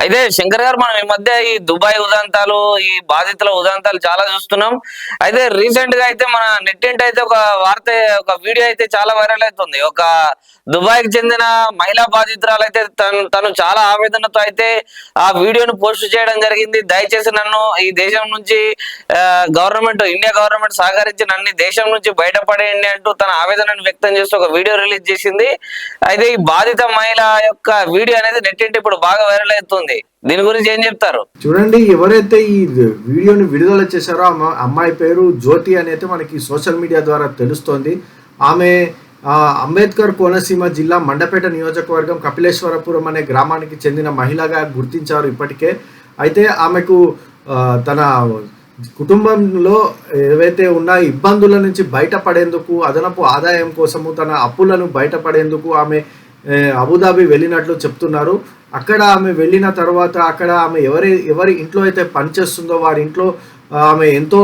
అయితే శంకర్ గారు మనం ఈ మధ్య ఈ దుబాయ్ ఉదంతాలు ఈ బాధితుల ఉదంతాలు చాలా చూస్తున్నాం. అయితే రీసెంట్గా అయితే మన నెట్టింటి అయితే ఒక వార్త ఒక వీడియో అయితే చాలా వైరల్ అవుతుంది. ఒక దుబాయ్కి చెందిన మహిళా బాధితురాలు అయితే తను తను చాలా ఆవేదనతో అయితే ఆ వీడియోను పోస్ట్ చేయడం జరిగింది. దయచేసి నన్ను ఈ దేశం నుంచి గవర్నమెంట్ ఇండియా గవర్నమెంట్ సహకరించి నన్ను దేశం నుంచి బయటపడేయండి అంటూ తన ఆవేదనను వ్యక్తం చేస్తూ ఒక వీడియో రిలీజ్ చేసింది. అయితే ఈ బాధిత మహిళ యొక్క వీడియో అనేది నెట్టింటి ఇప్పుడు బాగా వైరల్ అవుతుంది. దీని గురించి ఏం చెప్తారు? చూడండి ఎవరైతే ఈ వీడియోని విడుదల చేశారో అమ్మాయి పేరు జ్యోతి అనేది మనకి సోషల్ మీడియా ద్వారా తెలుస్తోంది. ఆమె అంబేద్కర్ కోనసీమ జిల్లా మండపేట నియోజకవర్గం కపిలేశ్వరపురం అనే గ్రామానికి చెందిన మహిళగా గుర్తించారు ఇప్పటికే. అయితే ఆమెకు తన కుటుంబంలో ఏవైతే ఉన్న ఇబ్బందుల నుంచి బయటపడేందుకు అదనపు ఆదాయం కోసము తన అప్పులను బయటపడేందుకు ఆమె అబుదాబి వెళ్ళినట్లు చెప్తున్నారు. అక్కడ ఆమె వెళ్ళిన తర్వాత అక్కడ ఆమె ఎవరి ఎవరి ఇంట్లో అయితే పనిచేస్తుందో వారి ఇంట్లో ఆమె ఎంతో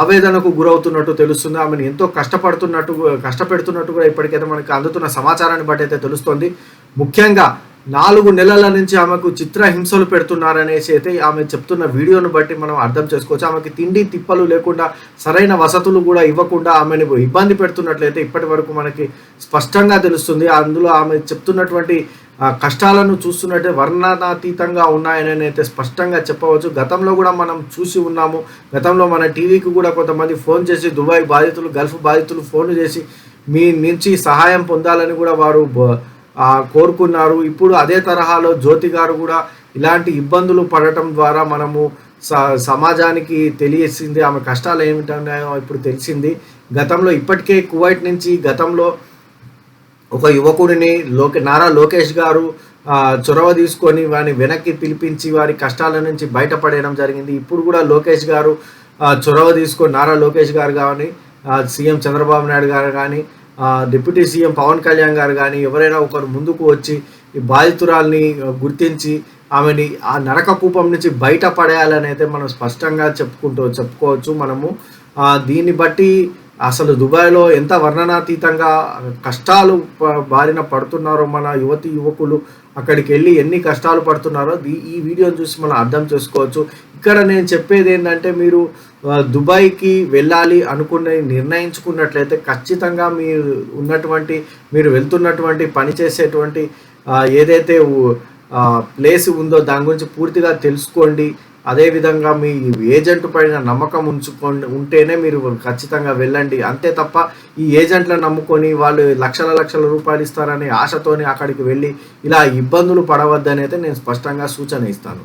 ఆవేదనకు గురవుతున్నట్టు తెలుస్తుంది. ఆమెను ఎంతో కష్టపడుతున్నట్టు కష్టపెడుతున్నట్టు కూడా ఇప్పటికైతే మనకి అందుతున్న సమాచారాన్ని బట్టి అయితే తెలుస్తుంది. ముఖ్యంగా నాలుగు నెలల నుంచి ఆమెకు చిత్రహింసలు పెడుతున్నారనేసి అయితే ఆమె చెప్తున్న వీడియోను బట్టి మనం అర్థం చేసుకోవచ్చు. ఆమెకి తిండి తిప్పలు లేకుండా సరైన వసతులు కూడా ఇవ్వకుండా ఆమెను ఇబ్బంది పెడుతున్నట్లయితే ఇప్పటి వరకు మనకి స్పష్టంగా తెలుస్తుంది. అందులో ఆమె చెప్తున్నటువంటి కష్టాలను చూస్తున్నట్టే వర్ణనాతీతంగా ఉన్నాయని అయితే స్పష్టంగా చెప్పవచ్చు. గతంలో కూడా మనం చూసి ఉన్నాము. గతంలో మన టీవీకి కూడా కొంతమంది ఫోన్ చేసి దుబాయ్ బాధితులు గల్ఫ్ బాధితులు ఫోన్ చేసి మీ నుంచి సహాయం పొందాలని కూడా వారు కోరుకున్నారు. ఇప్పుడు అదే తరహాలో జ్యోతి గారు కూడా ఇలాంటి ఇబ్బందులు పడటం ద్వారా మనము స- సమాజానికి తెలియసింది. ఆమె కష్టాలు ఏమిటన్నాయో ఇప్పుడు తెలిసింది. గతంలో ఇప్పటికే కువైట్ నుంచి గతంలో ఒక యువకుడిని లోకే నారా లోకేష్ గారు చొరవ తీసుకొని వారిని వెనక్కి పిలిపించి వారి కష్టాల నుంచి బయటపడేయడం జరిగింది. ఇప్పుడు కూడా లోకేష్ గారు చొరవ తీసుకొని నారా లోకేష్ గారు కానీ సీఎం చంద్రబాబు నాయుడు గారు కానీ డిప్యూటీ సీఎం పవన్ కళ్యాణ్ గారు కానీ ఎవరైనా ఒకరు ముందుకు వచ్చి ఈ బాధితురాల్ని గుర్తించి ఆమెని ఆ నరకకూపం నుంచి నుంచి బయటపడేయాలని అయితే మనం స్పష్టంగా చెప్పుకుంటూ చెప్పుకోవచ్చు మనము. దీన్ని బట్టి అసలు దుబాయ్లో ఎంత వర్ణనాతీతంగా కష్టాలు బారిన పడుతున్నారో మన యువతి యువకులు అక్కడికి వెళ్ళి ఎన్ని కష్టాలు పడుతున్నారో దీ- ఈ వీడియోని చూసి మనం అర్థం చేసుకోవచ్చు. ఇక్కడ నేను చెప్పేది ఏంటంటే మీరు దుబాయ్కి వెళ్ళాలి అనుకునే నిర్ణయించుకున్నట్లయితే ఖచ్చితంగా మీరు ఉన్నటువంటి మీరు వెళ్తున్నటువంటి పని చేసేటువంటి ఏదైతే ప్లేస్ ఉందో దాని గురించి పూర్తిగా తెలుసుకోండి. అదేవిధంగా మీ ఏజెంట్ పైన నమ్మకం ఉంచుకోండి ఉంటేనే మీరు ఖచ్చితంగా వెళ్ళండి. అంతే తప్ప ఈ ఏజెంట్లను నమ్ముకొని వాళ్ళు లక్షల లక్షల రూపాయలు ఇస్తారనే ఆశతోని అక్కడికి వెళ్ళి ఇలా ఇబ్బందులు పడవద్దని అయితే నేను స్పష్టంగా సూచన ఇస్తాను.